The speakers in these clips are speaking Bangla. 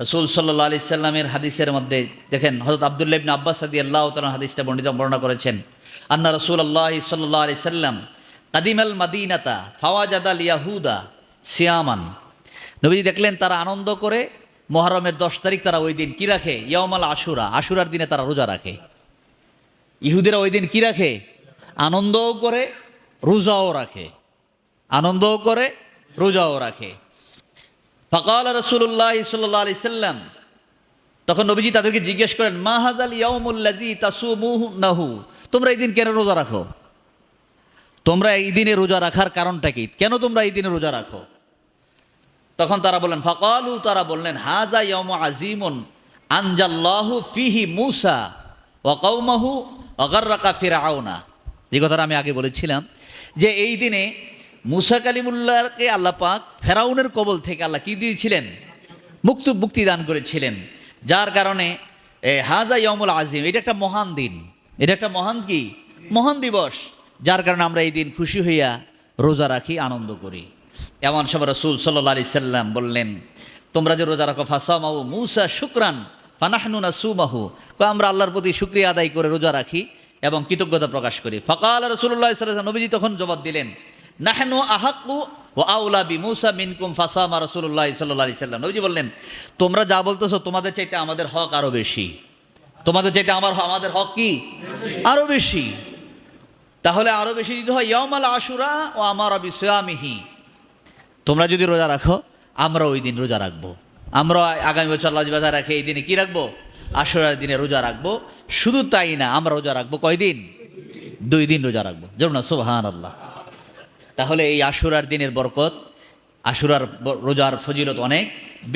রসুল সাল্লা আলি সাল্লামের হাদিসের মধ্যে দেখেন হজরত আবদুল্লাহ ইবনে আব্বাস সাদি আল্লাহ তালা হাদিসটা বর্ণিত, বর্ণনা করেছেন। আন্না রসুল আল্লাহ সাল্লাহ আলি সাল্লাম কাদিমাল মাদিনাতা ফাওয়াজাদ আল ইয়াহুদা সিয়ামান। নবীজি দেখলেন তারা আনন্দ করে মহরমের দশ তারিখ তারা ওই দিন কি রাখে? ইয়মাল আশুরা, আশুরার দিনে তারা রোজা রাখে। ইহুদিরা ওই দিন কী রাখে? আনন্দও করে, রোজাও রাখে। আনন্দও করে, রোজাও রাখে। ফকাল রসুল্লাহ সাল্লাহ আলি সাল্লাম। তখন নবীজি তাদেরকে জিজ্ঞেস করেন মাহাজাল ইয়ামুল্লাজি তাসুমুহু নাহু তোমরা এই দিন কেন রোজা রাখো? তোমরা এই দিনে রোজা রাখার কারণটা কি? কেন তোমরা এই দিনে রোজা রাখো? তখন তারা বললেন, ফকালু, তারা বললেন, হাজা ইয়ম আজিমুন আনজাল্লাহু ফিহি মুসা ও কৌমাহু অগর্রাকা ফিরাউনা যে কথাটা আমি আগে বলেছিলাম, যে এই দিনে মুসা কালিমুল্লাহকে আল্লাহ পাক ফেরাউনের কবল থেকে আল্লাহ কি দিয়েছিলেন? মুক্ত মুক্তি দান করেছিলেন। যার কারণে হাজা ইয়মুল আজিম, এটা একটা মহান দিন। এটা একটা মহান কি? মহান দিবস। যার কারণে আমরা এই দিন খুশি হইয়া রোজা রাখি, আনন্দ করি। এমন সময় রসুল সাল্লাহ আলি সাল্লাম বললেন, তোমরা যে রোজা রাখো ফাসামাহু মুসা শুক্রান ফানাহনুনা সুমাহু আমরা আল্লাহর প্রতি শুক্রিয়া আদায় করে রোজা রাখি এবং কৃতজ্ঞতা প্রকাশ করি। ফকাল রসুল্লাহ সাল্লাম, নবীজি তখন জবাব দিলেন নাহনু আহাক্কু ও আউলা বি মুসা মিনকুম ফাসামা রসুল্লাহ সাল্লাহ সাল্লাম। নবীজি বললেন, তোমরা যা বলতেছো তোমাদের চাইতে আমাদের হক আরও বেশি। তোমাদের চাইতে আমার আমাদের হক কি? আরও বেশি। তাহলে আরও বেশি দিতে হয়। ইয়মাল আশুরা ও আমার অবিশ্বামিহি তোমরা যদি রোজা রাখো আমরা ওই দিন রোজা রাখব। আমরা আগামী বছর আল্লাহ বাজার রাখে, এই দিনে কি রাখব? আশুরার দিনে রোজা রাখব। শুধু তাই না, আমরা রোজা রাখব কয়দিন? দুই দিন রোজা রাখব। যেমন না সুবহান আল্লাহ তাহলে এই আশুরার দিনের বরকত, আশুরার রোজার ফজিলত অনেক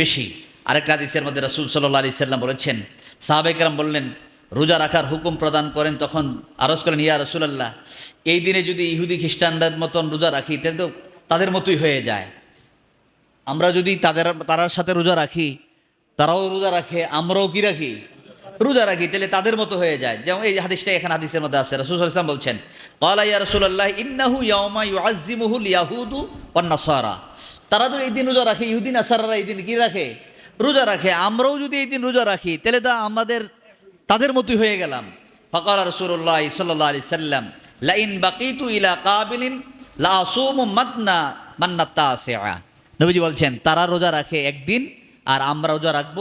বেশি। আরেকটা হাদিসের মধ্যে রাসূল সাল্লাল্লাহু আলাইহি সাল্লাম বলেছেন সাহাবেকরাম বললেন, রোজা রাখার হুকুম প্রদান করেন তখন আরজ করেন, ইয়া রসুলাল্লাহ, এই দিনে যদি ইহুদি খ্রিস্টানদের মতন রোজা রাখি, তাহলে তো তাদের মতোই হয়ে যায়। আমরা যদি তাদের, তারার সাথে রোজা রাখি, তারাও রোজা রাখে, আমরাও কি রাখি? রোজা রাখি, তাহলে তাদের মতো হয়ে যায়। যেমন এই হাদিসটা এখানে হাদিসের মধ্যে আছে। রাসূল ওয়াসাল্লাম বলছেন, ক্বালা ইয়া রাসূলুল্লাহ, ইন্নাহু ইয়াউমা ইউআজ্জিমুহুল ইয়াহুদু ওয়ান নাসারা। তারা তো এই দিন রোজা রাখে ইহুদিন নাসারারা এই দিন কি রাখে? রোজা রাখে। আমরাও যদি এই দিন রোজা রাখি, তাহলে তা আমাদের, তাদের মতোই হয়ে গেলাম। ফকাল রাসূলুল্লাহ সাল্লাল্লাহু আলাইহি সাল্লাম, লাইন বাকিতু ইলা কাবিলিন, লা আসুমু মাতনা মান্নাত তাসিআ। নবীজি বলছেন, তারা রোজা রাখে একদিন, আর আমরা রোজা রাখব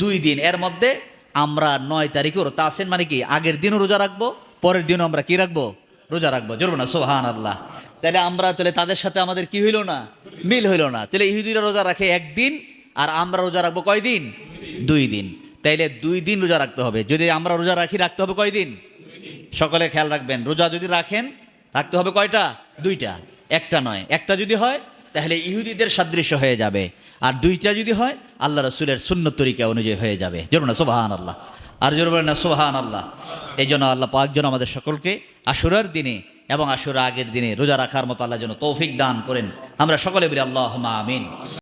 দুই দিন। এর মধ্যে আমরা নয় তারিখে তারিখেও তাসেন মানে কি? আগের দিনও রোজা রাখব, পরের দিনও আমরা কি রাখব? রোজা রাখব। জরুর না সোহান আল্লাহ তাহলে আমরা, তাহলে তাদের সাথে আমাদের কি হইল না? মিল হইল না। তাহলে ইহুদিরা রোজা রাখে একদিন, আর আমরা রোজা রাখব কয়দিন? দুই দিন। তাইলে দুই দিন রোজা রাখতে হবে। যদি আমরা রোজা রাখি, রাখতে হবে কয়দিন? সকলে খেয়াল রাখবেন, রোজা যদি রাখেন, রাখতে হবে কয়টা? দুইটা। একটা নয়। একটা যদি হয় তাহলে ইহুদিদের সাদৃশ্য হয়ে যাবে। আর দুইটা যদি হয়, আল্লাহ রসুলের শূন্য তরিকা অনুযায়ী হয়ে যাবে। জরুর না সোবাহান আল্লাহ আর জোর বলেন না সোবাহান আল্লাহ এই জন্য আল্লাহ পাঁচজন আমাদের সকলকে আশুরার দিনে এবং আশুরা আগের দিনে রোজা রাখার মতো আল্লাহ যেন তৌফিক দান করেন। আমরা সকলে বলি আল্লাহ আমিন।